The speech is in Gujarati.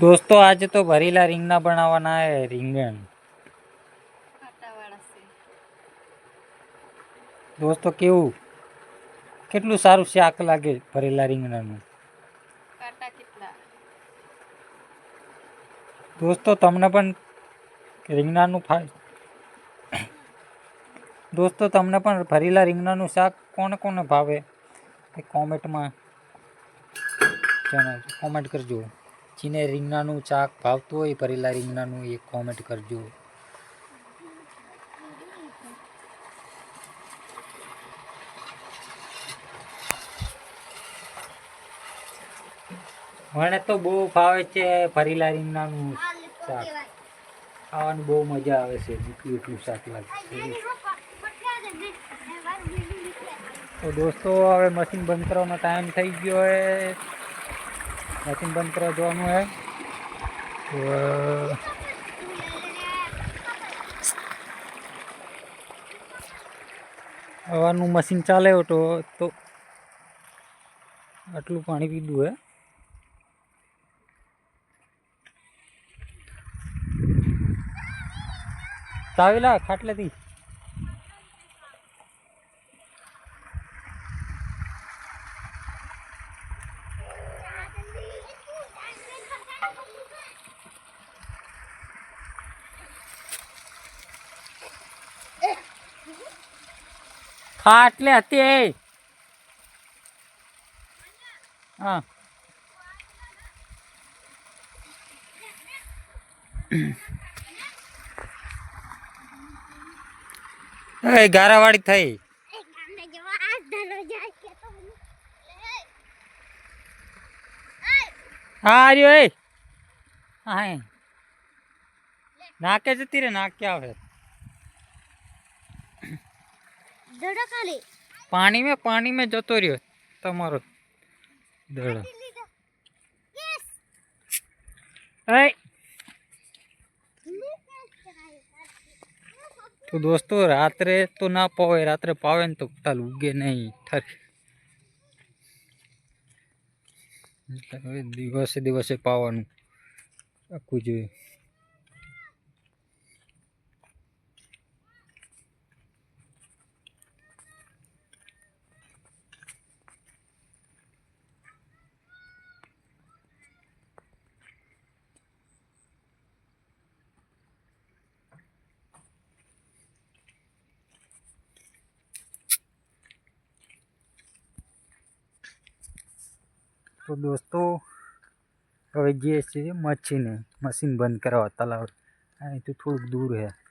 દોસ્તો આજે તો ભરેલા રીંગણા બનાવવાના હે રીંગણ. દોસ્તો કેવું? કેટલું સારું શાક લાગે ભરેલા રીંગણાનું? દોસ્તો તમને પણ રીંગણાનું ફા દોસ્તો તમને પણ ભરેલા રીંગણાનું શાક કોને કોને ભાવે? એ કોમેન્ટમાં જણાવજો કોમેન્ટ કરજો. જેને રીંગણાનું ચાક ભાવતું હોય ભરેલા રીંગણાનું એ કોમેન્ટ કરજો. મને તો બહુ ભાવે છે ભરેલા રીંગણાનું શાક. ખાવાની બહુ મજા આવે છે એટલું શાક લાગે તો દોસ્તો, હવે મશીન બંધ કરવાનો ટાઈમ થઈ ગયો હે. મશીન બંધ કરવા જવાનું હે. હવાનું મશીન ચાલે તો તો આટલું પાણી પીધું હે. ચાવેલા ખાટલેથી. ખાટલે હતી એ. હા. એ ગારાવાળી થઈ. હા રહ્યો એ. હા નાકે જતી રે નાક પાણી મેં પાણી મેં જતો રહ્યો તમારો દડો. એ તો દોસ્તો રાત્રે તો ના પાવે રાત્રે પાવે ને તો તાલ ઉગે નહીં ઠરી. દિવસે દિવસે પાવાનું રાખવું જોઈએ. તો દોસ્તો હવે જે છે મચ્છીને મશીન બંધ કરાવવા તલાવ. અહીંથી થોડુંક દૂર છે